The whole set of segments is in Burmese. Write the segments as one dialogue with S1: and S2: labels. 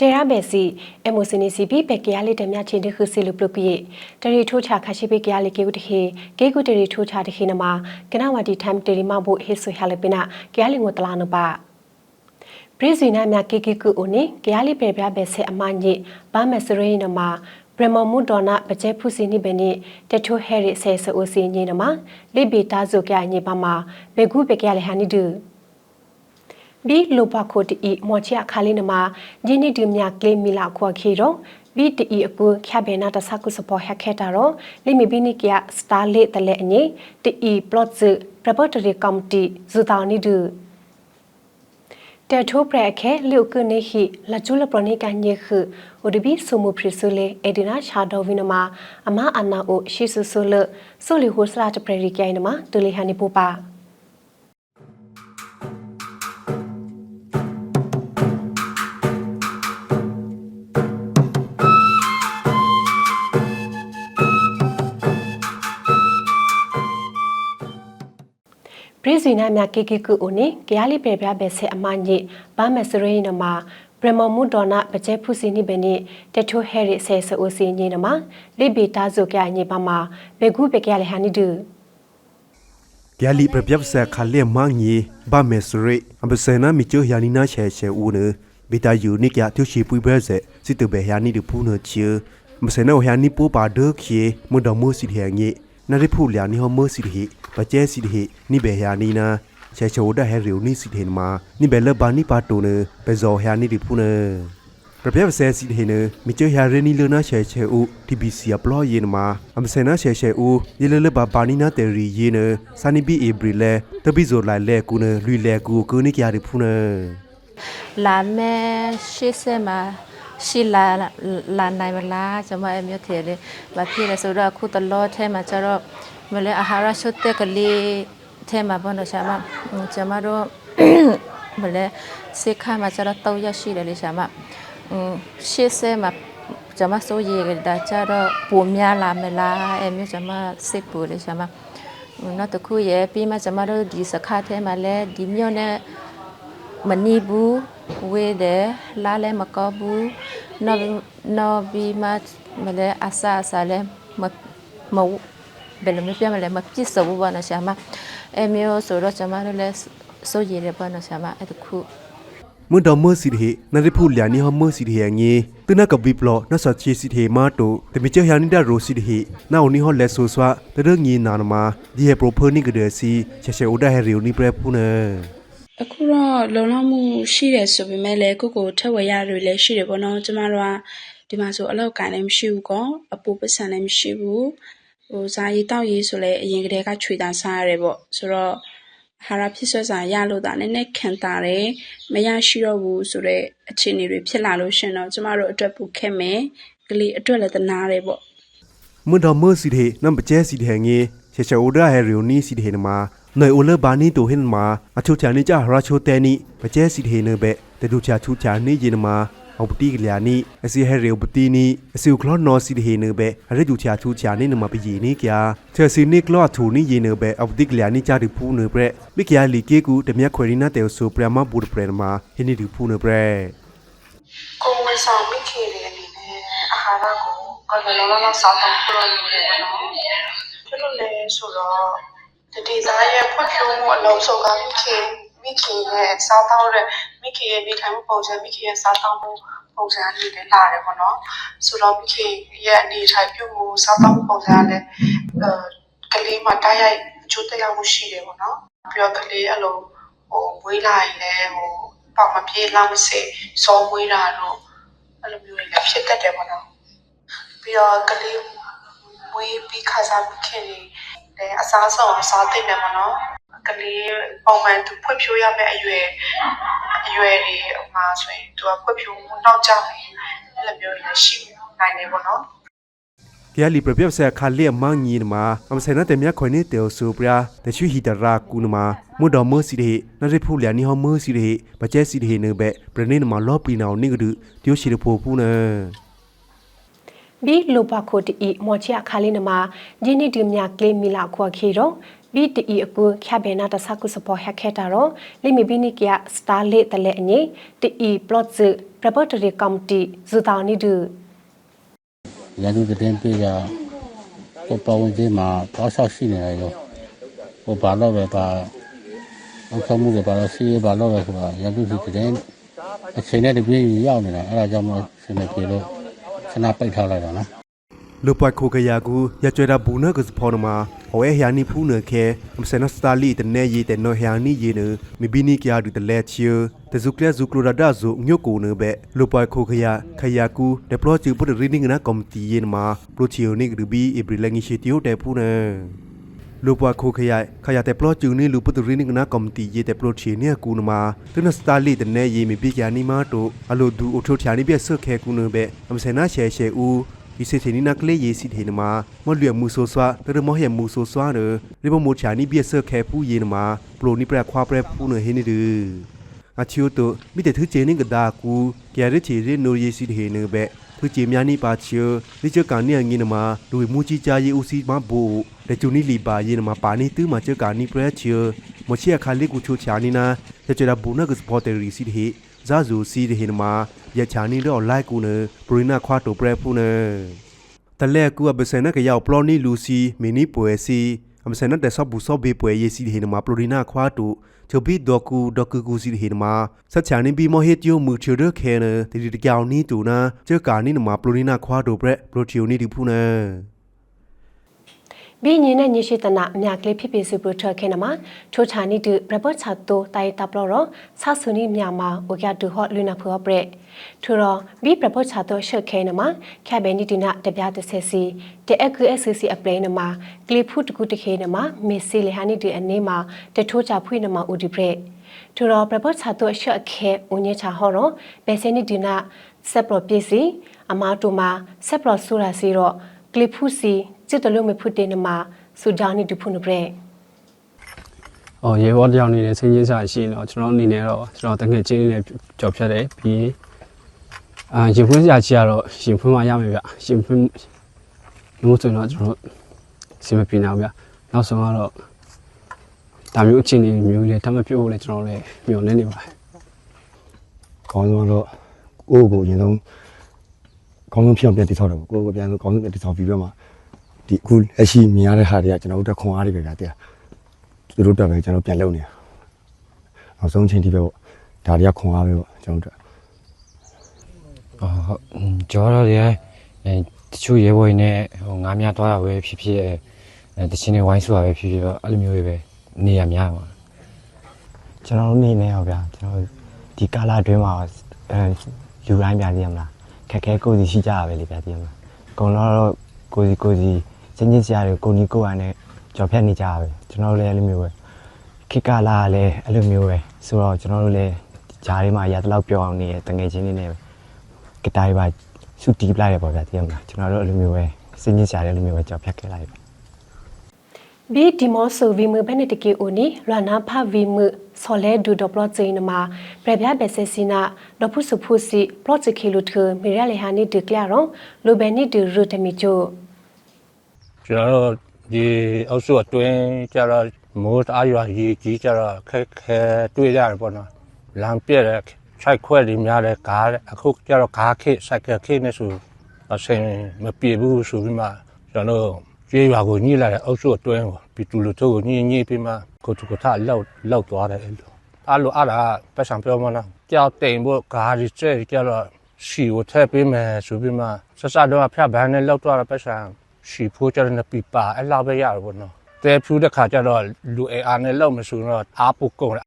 S1: တေရဘယ်စီအမိုစနီစီဘီဘက်ကရလေးတမြချင်းတခုစီလူပလုပိတရီထိုးချခရှိဘက်ကရလေးကေကုတခေကေကုတရီထိုးချတခေနမှာကနဝတီထမ်တရီမဘုဟေဆွေဟလပိနာကရလေးငိုတလာနပါပရိဇီနာမြကေကေကုအိုနေကရလေးပေပြဘက်ဆေအမညိဘာမစရိနမှာဘရမမူဒေါနာပကျဲဖုစီနိဘနိတထိုဟဲရီဆေဆိုစီညိနမှာလိဘီတာဇိုကရညိပါမှာဘေကုဘက်ကရလေးဟာနိဒူ ဘီလိုပါခိုတီမော်ချီအခါလေးနမှာဂျင်းနီဒူမြကလေးမီလာခွာခီရောဘီတီအကူခဘဲနာတဆကုစပေါ်ဟက်ခဲတာရောလိမီဘီနီကစတာလေတလဲအငိတီပလော့ဇပရပတ်တရီကော်မတီဇူတာနီဒူတဲထိုးပရခဲလုကုနေဟိလကျူလပရနိကညေခဥဒဘီဆုမှုဖရဆူလေအဒီနာရှာတော်ဝိနမအမအနာအိုရှိဆူဆူလဆိုလီဟိုစလာတပရရီကိုင်နမတူလီဟန်နီပူပါ ပရိဇီနာမြကေကေကူအိုနေကရလီပေပြဘဲဆေအမညိဘာမစရိနမှာဘရမမူဒေါနာပကျဲဖုစီနိဘနိတထိုဟဲရီဆေဆအိုစီညိနမှာလိဘီတာဇိုကညိပါမှာဘေဂုပေကရလေဟန်နီဒူ
S2: gyali prabyap sa khale mangi ba mesure ambasena mi cho yani na che che u ne beta unique ya thyu shi pui bre se sit be yani de pu no chi ambasena o yani pu pa de khie mu do mu si de ngi na ri phu lya ni ho mu si de ba che si de ni be yani na che che o da he ri ni si de ma ni be le ba ni pa to ne be zo yani de pu ne ပြပြဆဲစီဟင်းနမချရရနီလနာရှဲချဲဦး TBC အပလောယင်းမှာအမစနာရှဲရှဲဦးယေလလဘဘာနီနာတေရီယင်းနစနီဘီအေဘရီလဲတပိဇိုလိုက်လဲကူနလွီလဲကူကူနိကရဖုန
S3: လာမဲရှေ့ဆက်မှာရှိလာလာနိုင်မလားကျွန်မအမျိုးသေးလေးမဖြစ်လဲဆိုတော့အခုတလောထဲမှာကျတော့ မလဲအာဟာရရှုတဲ့ကလေးထဲမှာဘောနော်ရှာမကျွန်မတို့မလဲစိတ်ခါမှာကျတော့တောက်ရရှိတယ်လေရှာမရှေ့ဆက်မှာကျွန်မစိုးရိမ်ကြတာကျတော့ပုံများလာမလားအဲမျိုးကျွန်မစိတ်ပူလေရှာမနောက်တစ်ခုရဲ့ပြီးမှကျွန်မတို့ဒီစခါထဲမှာလဲဒီမြို့နဲ့မနီဘူးဝေးတယ်လာလည်းမကောဘူးနော်နော်ဘီမမလဲအဆာအဆာလည်းမမ ဘယ်လိုမျိုးပြမလဲမပြစ်စဘူးဘာနော်ဆရာမအဲမျိုးဆိုတော့ကျွန်မတို့လည်းစိုးရည်တယ်ဘာနော်ဆရာမအဲ့တခု
S2: မွန်တော်မစီဟေနရိဖုလျာနီဟမစီဟေငေတနကဘီပလောနဆချီစီဟေမာတိုတမချရနီဒါရိုစီဟေနာအိုနီဟောလက်ဆူဆွာတရငီနာနမာဒီဟေပရိုဖာနီကဒစီချက်ချက်အိုဒါဟေရီယိုနီပရဖုန
S4: အခုတော့လုံလောက်မှုရှိတယ်ဆိုပေမဲ့လည်းကိုယ့်ကိုယ်ထက်ဝယ်ရတွေလည်းရှိတယ်ပေါ့နော်ကျမတို့ကဒီမှာဆိုအလောက်ကန်လည်းမရှိဘူးကောအပူပစံလည်းမရှိဘူး ဟိုဇာရီတောက်ရေးဆိုလည်းအရင်ကတည်းကခြွေတာစားရတယ်ပေါ့ဆိုတော့အာဟာရဖြစ်ဆွဲစာရလို့ဒါနည်းနည်းခံတာတယ်မရရှိတော့ဘူးဆိုတော့အခြေအနေတွေဖြစ်လာလို့ရှင်တော့ကျမတို့အတွက်ပူခက်မယ်ကလေးအတွက်လည်းတနာတယ်ပေါ့
S2: မွန်တော်မစီဟေနမ်ပကျဲစီဟေငေချက်ချက်အိုဒါဟေရီယိုနီစီဟေနမာ နေအိုလဘာနီတိုဟင်မာအချိုချာနီကြရာချိုတဲနီပကျဲစီဟေနဘဲတဒူချာထူချာနီယင်မာအပတိကလျာနီအစီဟဲရီယိုပတီနီအစီကလောနော်စီဟေနဘဲရဒူချာထူချာနီနမပယီနီကျာချယ်စီနီကလောထူနီယင်နဘဲအပတိကလျာနီချာဒီဖူးနဘဲမိကယာလီကေကူတမြက်ခွေရီနာတဲဆူပရမဘူဒပရမဟိနီဒီဖူးနဘဲ
S5: ကိုယ်ဝန်ဆောင်မိခင်တွေအနေနဲ့အာဟာရကိုကော်မလောလောလောက်စောင့်တော့ပြလို့ရတယ်ပေါ့နော်။ဘယ်လိုလဲဆိုတော့ဒီဒီဇိုင်းရဲ့ဖွံ့ဖြိုးမှုအလုံးစုံကမိခင် မိခင်ရဲ့စားတောင်းတဲ့မိခင်ရဲ့နေထိုင်မှုပုံစံမိခင်ရဲ့စားတောင်းမှုပုံစံအနေနဲ့လာတယ်ပေါ့နော်။ဆိုတော့မိခင်ရဲ့အနေထိုင်ပြုမှုစားတောင်းမှုပုံစံကလည်းအဲကလေးမှာတိုက်ရိုက်အကျိုးသက်ရောက်မှုရှိတယ်ပေါ့နော်။ပြီးတော့ကလေးအဲ့လိုဟိုမွေးလာရင်လည်းဟိုပေါက်မပြေးလောက်မစေစောမွေးတာတော့အဲ့လိုမျိုးတွေလည်းဖြစ်တတ်တယ်ပေါ့နော်ပြီးတော့ကလေးမွေးပြီးခါစားပြီးခင်နေလည်းအစားဆုံးအောင်စားသင့်တယ်ပေါ့နော် ကလေးပုံမှန်သူဖွံ့ဖြိုးရမယ့်အရွယ်အရွယ်တွေဟိုမှာဆိုရင်သူကဖွံ့ဖြိုးမှုနောက်ကျမယ်အဲ့လိုမျိုးတွေလည်းရှိနိုင်တယ်ပေါ့နော်
S2: ကဲလီပပြပစခါလေမငီနမာအမစနတဲ့မြခွနေတေဆူပရာတချူဟီတရာကူနမာမွဒမစီရေနရဖူလျာနီဟမစီရေဘကျဲစီရေနေဘပရနေနမလောပီနောနိကဒူတိုရှိရဖိုပူနာ
S1: ဘီလိုပါခိုတီမော်ချီအခါလေးနမှာဂျင်းနီတူမြကလေးမီလာခွာခီရော ဘီတီအကူခဘဲနာတဆကုစပေါ်ဟက်ခဲတာရောလိမီဘီနီကီယာစတာလေတလဲအငိတီပလော့ဇပပတရီကော်မတီဇူတာနီဒူ
S6: ရန်သူသတင်းပေးကြဟိုပဝင်ကြီးမှာတောက်လျှောက်ရှိနေတယ်ရောဟိုဘာလို့လဲပါအောက်ဆုံးမှုတွေပါတော့စီးဘာလို့လဲဆိုတာရန်သူစီသတင်းအချိန်နဲ့တပြေးရောက်နေတာအဲ့ဒါကြောင့်မဆင်နေပြေလို့ခဏပိတ်ထားလိုက်တာနော်
S2: လူပွိုက်ခိုကရကူရကျွဲတာဘူးနကစဖော်နမှာဟောဟယာနီဖူးနခဲအမစနစတာလီတနေရီတဲ့နော်ဟယာနီယေနမီဘီနီကယာဒူတလဲချီတဇုကလဇုကလိုဒါဒါဇုညိုကိုနဘဲလူပွိုက်ခိုကရခယာကူဒပလိုချီပုဒရီနင်းနာကွန်တီယေနမှာပလိုချီယိုနိကရဘီအဘရီလငီရှီတီယိုတဲဖူးနလူပွားခိုခရခရတဲ့ပလော့ကျူနီလူပုတရီနိကနာကွန်တီယေတဲ့ပလော့ချီနေကူနမှာတနစတာလီတနေယေမီပိကယာနီမာတိုအလိုဒူအထုချာနိပြဆွခဲကူနဘဲအမစနာရှဲရှဲဦး ဒီစေချီနီနာကလေးယေစီထေနမှာမလွေမှုဆိုဆွာတရမောဟေမှုဆိုဆွာနရိဘမိုချာနိပြဆွခဲဖူးယေနမှာပလိုနိပရခွာပရဖူးနဟိနိဒူအချီယိုတိုမိတဲ့သူချေနိကဒါကူကဲရချီရနိုယေစီထေနဘဲသူချေမြာနိပါချီလိချကာနီအငင်းနမှာလူမူကြီးချာယေဦးစီမဘူတဲ့ကျူနီလီပါယေနမှာပါနီတူးမှာချကာနီပရချီမချီအခါလေးကူချိုချာနီနာချချရာဘူနကစပေါ်တရီစီထေ ဇာဇူစီထေနမှာရချာနီတော့လိုက်ကူနဘရီနာခွာတိုပရဖူနတလဲကူအပစနကရောက်ပလော်နီလူစီမီနီပွဲစီအမစနတဲ့ဆဘူဆော့ဘေပွဲယေစီထေနမှာပလိုရီနာခွာတိုချဘီဒိုကူဒိုကူကူစီထေနမှာဆက်ချာနီဘီမဟေတီယိုမူချရခဲနတီတီကြောင်နီတူနာချကာနီနမှာပလိုရီနာခွာတိုပရက်ပရိုတီယိုနီဒီဖူနာ
S1: ဘီညင်းနဲ့ညရှိတနာအမြကလေးဖြစ်ဖြစ်စုပရထခဲနမှာထိုချာနီဒပရပတ်ချတ်တိုတိုင်တပ်လောဆာဆုနီမြာမာဝကဒူဟော့လူနာဖောပရက်ထူရောဘီပရပတ်ချတ်တိုရှက်ခဲနမှာခဘဲနီတီနာတပြတဲ့ဆက်စီတဲ့အခု SCC အပလိနမှာကလီဖုတကူတခဲနမှာမစ်စီလေဟာနီဒီအနေမှာတထိုးချဖွေးနမှာဦးဒီပရက်ထူရောပရပတ်ချတ်တိုရှက်ခဲဦးညချဟောရောဘဲစနီဒီနာဆက်ပရပစ္စည်းအမာတူမှာဆက်ပရဆူရာစီရောကလီဖုစီ စစ်တလုံးမဖုတ်တဲ့နမှာစူဂျာနီဒူဖုန်ဘရက်။
S7: အော်ရေဘောတယောက်နေနဲ့ဆင်းရဲစာရှိရင်တော့ကျွန်တော်အနေနဲ့တော့ကျွန်တော်တငယ်ချင်းနဲ့ကြော်ဖြတ်တယ်ပြီးအာရင်ဖွင့်စရာကြီးကတော့ရင်ဖွင့်မှရမယ်ဗျ။ရင်ဖွင့်လို့ဆိုတော့ကျွန်တော်စီမပြင်းအောင်ဗျ။နောက်ဆုံးကတော့ဒါမျိုးအချင်းတွေမျိုးတွေတမပြုတ်ဖို့လည်းကျွန်တော်လည်းမျှော်လင့်နေပါတယ်
S8: ကောင်းဆုံးတော့ကိုယ့်ကိုယ်အရင်ဆုံးကောင်းဆုံးဖြစ်အောင်ပြန်တည်ဆောက်တယ်ပေါ့ကိုယ့်ကိုယ်ပြန်ဆုံးကောင်းဆုံးပြန်တည်ဆောက်ပြီးတော့မှ ဒီအခုလက်ရှိမြင်ရတဲ့ဟာတွေကကျွန်တော်တို့တက်ခွန်အားတွေပဲကြာတဲ့သူတို့တက်ပဲကျွန်တော်ပြန်လုပ်နေတာနောက်ဆုံးချိန်ထိပဲပေါ့ဒါတွေကခွန်အားပဲပေါ့ကျွန်တော်တို့
S9: အော်ဟုတ်อืมကျော်တော့လေအဲတချို့ရဲဘော်တွေနဲ့ဟိုငားများသွားတာပဲဖြစ်ဖြစ်အဲတချင်းတွေဝိုင်းဆိုတာပဲဖြစ်ဖြစ်တော့အဲ့လိုမျိုးတွေပဲနေရများပါ
S10: ကျွန်တော်တို့နေနေရောဗျာကျွန်တော်ဒီကာလာအတွင်းမှာအဲလူတိုင်းပြသိရမလားခက်ခဲကိုယ်စီရှိကြရပဲလေပြသိရမလားအကုန်လုံးတော့ကိုယ်စီကိုယ်စီ ချင်းချင်းစရာတွေကိုနီကိုယ်အနေနဲ့ကြော်ဖြတ်နေကြရပဲကျွန်တော်တို့လည်းအဲ့လိုမျိုးပဲခိကာလာကလည်းအဲ့လိုမျိုးပဲဆိုတော့ကျွန်တော်တို့လည်းဂျားလေးမှာရတလောက်ပြောအောင်နေရတငယ်ချင်းလေးနဲ့ဂီတာတွေပါဆူတီးပလိုက်ရပေါ့ဗျာသိရမလားကျွန်တော်တို့အဲ့လိုမျိုးပဲချင်းချင်းစရာတွေအဲ့လိုမျိုးပဲကြော်ဖြတ်ခဲ့လိုက်ပဲ
S1: ဘီဒီမောဆိုဗီမဘနတကေအိုနီလွာနာဖဗီမဆော်လဲဒူဒပလော့ချေနမှာပြပြဘက်ဆက်စီနာဒဖုစဖုစီပလော့ချေခီလူထမီရလေဟာနီဒကလရောလိုဘဲနီဒရူတမီချို
S6: ကျွန်တော်တို့ဒီအုပ်စုအတွင်းကျတော့မိုးတအားရွာကြီးကြီးကျတော့ခက်ခဲတွေ့ကြတယ်ပေါ့နော်လမ်းပြက်တဲ့ခြိုက်ခွဲတွေများတဲ့ကားတဲ့အခုကျတော့ကားခေတ်စိုက်ကခေတ်နဲ့ဆိုအဆင်မပြေဘူးဆိုပြီးမှကျွန်တော်တို့ကျေးရွာကိုညှိလိုက်တဲ့အုပ်စုအတွင်းကိုပြီးတူလူတို့ကိုညှိညှိပြီးမှကိုတူကိုထလောက်လောက်သွားတယ်အဲ့လိုအဲ့လိုအဲ့ဒါပတ်စံပြောမလားကြောက်တိမ်ဖို့ကားကြီးကျဲကျတော့ရှီကိုထည့်ပေးမယ်ဆိုပြီးမှဆက်စတော့ဖျက်ဘန်းနဲ့လောက်သွားတဲ့ပတ်စံ ရှီဖိုးကြတဲ့ပြပါအဲ့လောက်ပဲရတော့ဘောနော်တဲဖြူတဲ့ခါကျတော့လူအဲအားနဲ့လောက်မဆိုတော့အားပုတ်ကုန်တယ်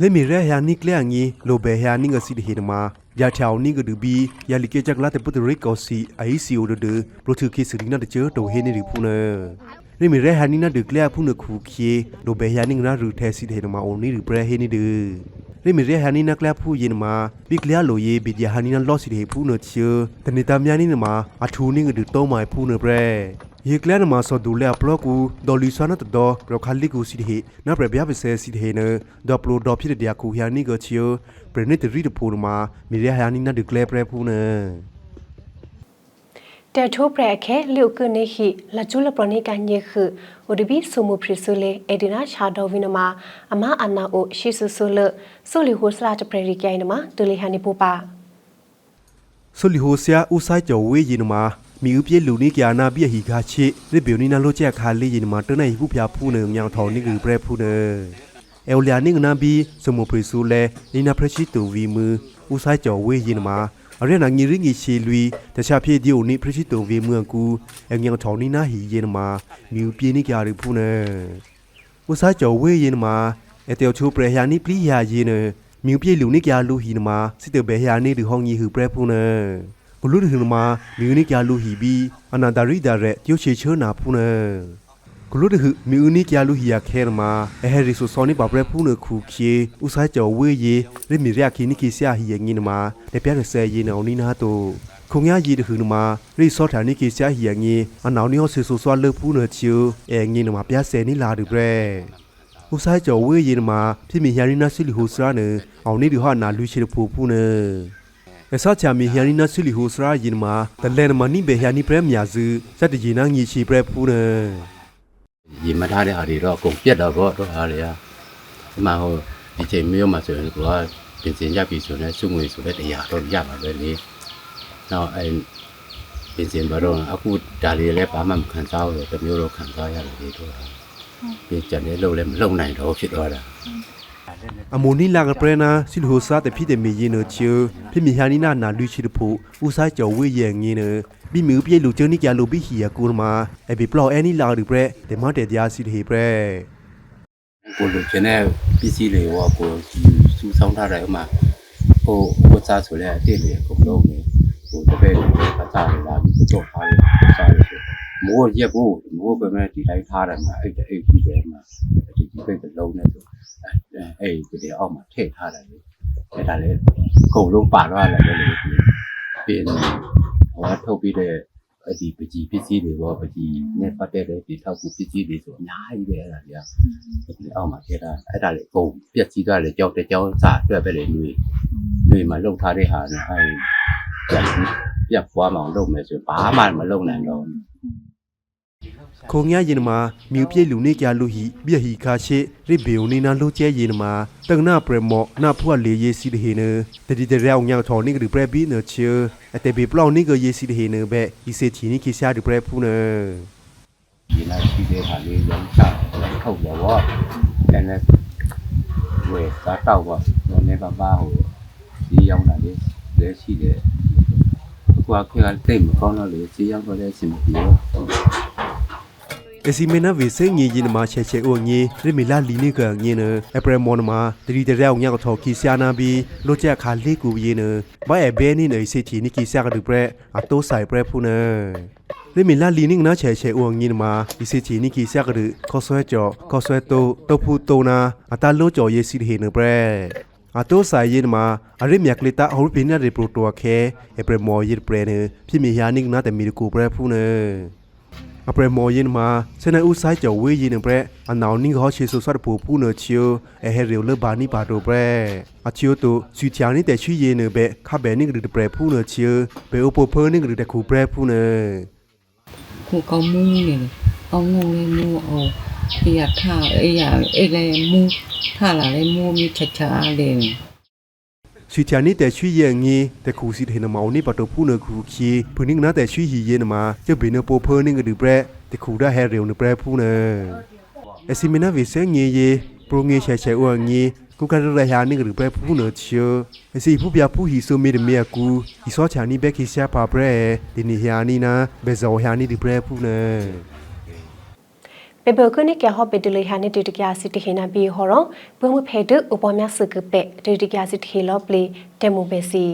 S2: လေမီရဲဟာနိကလငီလိုဘေဟာနိငစီဒီဟီနမာယာချောင်နိကဒူဘီယာလီကေချက်လာတဲ့ပုတရိကောစီအိုင်စီအိုဒဒပရိုတူကီစရီနာတချေတိုဟေနီရီဖူနာလေမီရဲဟာနိနာဒကလဖူနခုခီလိုဘေဟာနိငနာရူထဲစီတဲ့နမာအိုနီရီဘရဟေနီဒ လေမီရဲဟာနိနာကလဖူယေနမာဘီကလလိုယေဘီဒီဟာနိနာလောစီတဲ့ဖူနချေတနီတမယာနိနမာအထူနိငဒူတောမိုင်ဖူနဘရယေကလနမဆောဒူလေပလောကူဒေါ်လီဆာနတဒေါပရခလီကူစီဒီဟေနာပရဗျာပစေစီဒီဟေနဒေါပလိုဒေါဖြစ်တဲ့ကူဟယာနိကချေပရနိတရီတဖူနမာမီရဟာနိနာဒကလေပရဖူန
S1: တဲထိုးပရက်ခဲလျုတ်ကနေဟိလကျူလပရနိကညေခဝဒဘီဆူမူပရဆူလေအဒီနာရှာတော်ဝိနမအမအနာအိုရှိဆူဆူလဆိုလီဟိုစရာတပရရီကိုင်နမတူလီဟန်နီပူပါ
S2: ဆိုလီဟိုဆရာဦးဆိုင်ကျော်ဝေးရင်မှာမီဦးပြေလူနီကျာနာပြည့်ဟီခါချေရစ်ဘီနီနာလိုချက်ခါလေးရင်မှာတနိုင်ဖူပြဖူးနေမြောင်ထောင်နိကပရက်ဖူးနေအဲလျာနိကနာဘီစမပရီဆူလေနီနာဖရရှိတူဝီမူဦးဆိုင်ကျော်ဝေးရင်မှာ အရနာငီရင်းငီရှီလူတခြားပြေဒီယိုနိဖရရှိတူဝီမူကူအမြောင်ထောင်နိနာဟီရင်မှာမီဦးပြေနိကျာရဖူးနေဦးဆိုင်ကျော်ဝေးရင်မှာအတေချိုပရယာနိပလီယာရင်နေမြူပြေလူနိကျာလူဟီနမှာစစ်တဘေယာနိဒီဟောင်းကြီးဟူပရက်ဖူးနေဘလူဒဟနမမြူနိကလူဟီဘီအနန္တရိဒါရဲကျိုချေချနာဖူးနေ ဂလူဒဟမြူနိကလူဟီယာခဲနမအဟရီဆိုစောနိပပရဖူးနခုခီဥဆိုင်ကျော်ဝေးယေရမီရခီနိကိဆယာဟီယငိနမလေပြရဆဲယေနောနိနာတိုခုံရရီဒဟနမရိစောထာနိကိဆယာဟီယငိအနောင်နိဟောဆေဆိုဆွာလဖူးနချူအငိနမပြဆဲနိလာဒုဘရဲဥဆိုင်ကျော်ဝေးယေနမဖြစ်မီယာရီနာဆီလီဟူစရာနအောင်နိဒီဟာနာလူရှိဖူဖူးနေ Esa chami hiani na sili ho sra yin ma the len ma ni be hiani pre mya zu sat de yin na ngi chi pre phu ne
S11: ရေ မထားတဲ့ဟာတွေတော့အကုန်ပြတ်တော့ဗောတော့ဟာတွေကဒီမှာဟိုဒီချိန်မျိုးမှာဆိုရင်ကိုကပြင်စင်ရပြီဆိုရင်စုငွေဆိုတဲ့တရားတော့ရပါပဲလေ။နောက်အဲပြင်စင်ဘတော့အခုဒါလေးလည်းဘာမှမခံစားဘူးတမျိုးတော့ခံစားရတယ်လေတော့။ပြင်ကြတယ်လို့လည်းမလုံနိုင်တော့ဖြစ်သွားတာ
S2: amoni la ga pre na sil ho sa te phi de mi yin no chu phi mi hiani na na lu chi de phu u sa chaw we ye ngi ne bi mi u pye lu cheu ni kya lu bi hi ya ku ma e bi plo any la du pre de ma de dia si de he pre ။
S11: ကိုလိုချင်တဲ့ပစ္စည်းတွေရောကိုစူးဆောင်းထားတယ်ဥမာဟိုဝတ်စားဆိုလဲအတိတ်တွေအကုန်လုံးနေဟိုတပည့်တွေပတ်စားလာပြီးတော့ထားတယ်စားတယ်ဆိုမိုးရက်ဖို့မိုးပဲမဲ့ဒီတိုင်းထားတယ်မှာအဲ့တဲ့အဲ့ဒီတဲမှာဒီဒီပိတ်တစ်လုံးနဲ့ဆို အဲ့ဒီဒီအောက်မှာထည့်ထားတယ်လေအဲ့ဒါလေအကုန်လုံးပါတော့လည်းပဲလေပြင်ဟိုထုတ်ပြီးတဲ့အဲ့ဒီပကြီးပစ္စည်းတွေရောပကြီးနဲ့ပတ်သက်တဲ့ဒီထောက်ကူပစ္စည်းတွေဆိုအများကြီးပဲအဲ့ဒါတွေကဒီအောက်မှာထဲတာအဲ့ဒါလေအကုန်ပြက်စီးသွားတယ်ကြောက်တဲ့ကြောက်စာအတွက်ပဲလေလူတွေလူတွေမှာလှုပ်ထားတဲ့ဟာနဲ့အဲ့ပြက်ပြက်ပွားမအောင်လုပ်မယ်ဆိုရင်ဘာမှမလုပ်နိုင်တော့ဘူး
S2: ခုံ nya yin ma mi u pye lu ni kya lu hi bi hi kha che ri be u ni na lu che yin ma tang na pre mo na phwa le ye si de he ne de di de rao nya tho ni ga pre bi ne che ate be plo ni ga ye si de he ne be i se chi ni ki sia de pre phu ne
S11: ဒီလိုက်ရှိတဲ့ဟာလေးရောင်းချထုတ်ရတော့လည်းလည်းဝယ်စားတော့ပေါ့နည်းနည်းပါးပါဟိုဒီရောင်းတာလေးလည်းရှိတယ်အခုအခေတ်ကတိတ်မကောင်းတော့လေစီရောင်းတော့လည်းအဆင်မပြေတော့
S2: အစီမနာဝေစငီရင်မှာချက်ချက်အိုငီရမီလာလီနီကငင်းနအပရမောနမှာတရီတရောင်ညောက်ထော်ကီဆာနာဘီလိုချက်ခါလေးကူရင်နဘဲဘဲနီနေစီတီနီကီဆာကဒူပရအတိုးဆိုင်ပရဖူနရမီလာလီနီနာချက်ချက်အိုငင်းမှာဒီစီတီနီကီဆာကဒူခေါ်ဆွဲကြော်ခေါ်ဆွဲတိုးတိုဖူတိုနာအတလိုကြော်ရေးစီဟေနပရအတိုးဆိုင်ရင်မှာအရိမြက်ကလီတာဟောပိနာရီပရိုတိုခဲအပရမောယစ်ပရနဖြစ်မီယာနိကနာတမီကူပရဖူန အပရမော်ရင်မှာစနေဦးဆိုင်ကျော်ဝေးရင်ပရက်အနောင်နင်းဟောချေဆူဆတ်ပူပူနချီယအဟဲရီလဘာနီပါတိုပရက်အချီယတိုစီချာနီတဲ့ချွေရင်နဘခဘဲနင်းဂရပရက်ဖူနချီယဘေအိုပိုဖာနင်းဂရတခုပရက်ဖူန
S12: ခုကောင်းမှုနေတယ်။အောင်မှုလေးမှုအောင်အေးရထအေးရအေးလည်းမှုထလာလည်းမှုမြချချာလေး
S2: စီချာနီတဲ့ချွေရင်ငီတခုစီတဲ့နမောင်နီပါတိုပူနခုခီဖူနင်းနာတဲ့ချွေဟီရင်မှာကျဘေနပိုဖာနင်းဂရပရက်တခုဒါဟဲရီနပရက်ဖူနအစီမနာဝေစငီယေပရိုငေချေချေဝငီကုကရရဟာနိဂရပပူနချေအစီဖူပြဖူဟီဆိုမီရမီယကူဤစောချာနိဘက်ခိရှာပါပရဲဒီနီဟာနီနာဘေဇောဟာနိဒီပရဖူနေ
S1: ပေပကုနိကဟောပေတလေဟာနေတေတကစီတခေနာဘီဟောရောဘွမဖေဒဥပမာစကပေတေတကစီတခေလောပလီတေမူပဲစီ